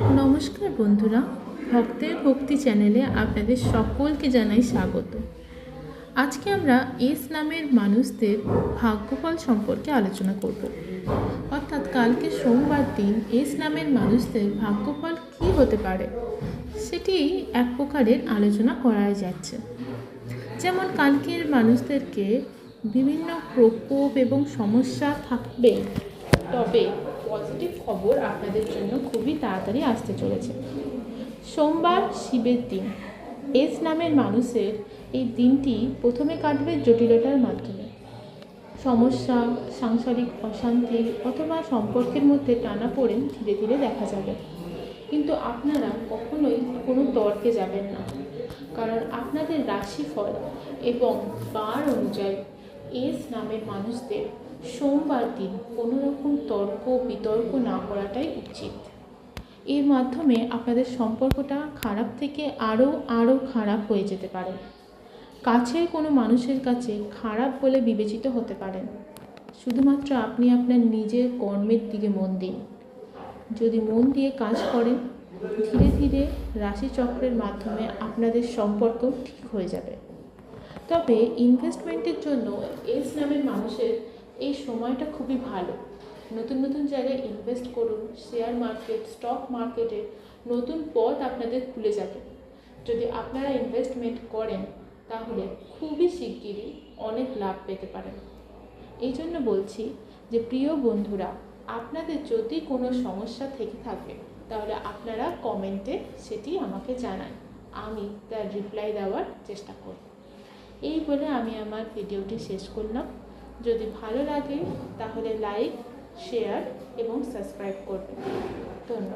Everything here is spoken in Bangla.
নমস্কার বন্ধুরা, ভক্তের ভক্তি চ্যানেলে আপনাদের সকলকে জানাই স্বাগত। আজকে আমরা এস নামের মানুষদের ভাগ্যফল সম্পর্কে আলোচনা করব। অর্থাৎ কালকে সোমবার দিন এস নামের মানুষদের ভাগ্যফল কী হতে পারে, সেটি এক প্রকারের আলোচনা করা যাচ্ছে। যেমন কালকের মানুষদেরকে বিভিন্ন প্রকোপ এবং সমস্যা থাকবে, তবে পজিটিভ খবর আপনাদের জন্য খুবই তাড়াতাড়ি আসতে চলেছে। সোমবার শিবের দিন। এস নামের মানুষের এই দিনটি প্রথমে কাটবে জটিলতার মাধ্যমে। সমস্যা, সাংসারিক অশান্তি অথবা সম্পর্কের মধ্যে টানা পড়ে ধীরে ধীরে দেখা যাবে। কিন্তু আপনারা কখনোই কোনো তর্কে যাবেন না। কারণ আপনাদের রাশিফল এবং বার অনুযায়ী এস নামের মানুষদের সোমবার দিন কোনো রকম তর্ক বিতর্ক না করাটাই উচিত। এর মাধ্যমে আপনাদের সম্পর্কটা খারাপ থেকে আরও আরও খারাপ হয়ে যেতে পারে। কাছের কোনো মানুষের কাছে খারাপ বলে বিবেচিত হতে পারেন। শুধুমাত্র আপনি আপনার নিজের কর্মের দিকে মন দিন। যদি মন দিয়ে কাজ করেন, ধীরে ধীরে রাশিচক্রের মাধ্যমে আপনাদের সম্পর্ক ঠিক হয়ে যাবে। তবে ইনভেস্টমেন্টের জন্য এস নামের মানুষের এই সময়টা খুবই ভালো। নতুন নতুন জায়গায় ইনভেস্ট করুন শেয়ার মার্কেট স্টক মার্কেটে নতুন পথ আপনাদের খুলে যাবে। যদি আপনারা ইনভেস্টমেন্ট করেন, তাহলে খুবই শিগগিরই অনেক লাভ পেতে পারেন। এই জন্য বলছি যে, প্রিয় বন্ধুরা, আপনাদের যদি কোনো সমস্যা থেকে থাকে, তাহলে আপনারা কমেন্টে সেটি আমাকে জানান। আমি তার রিপ্লাই দেওয়ার চেষ্টা করব। এই বলে আমি আমার ভিডিওটি শেষ করলাম। যদি ভালো লাগে, তাহলে লাইক শেয়ার এবং সাবস্ক্রাইব করবেন। ধন্যবাদ।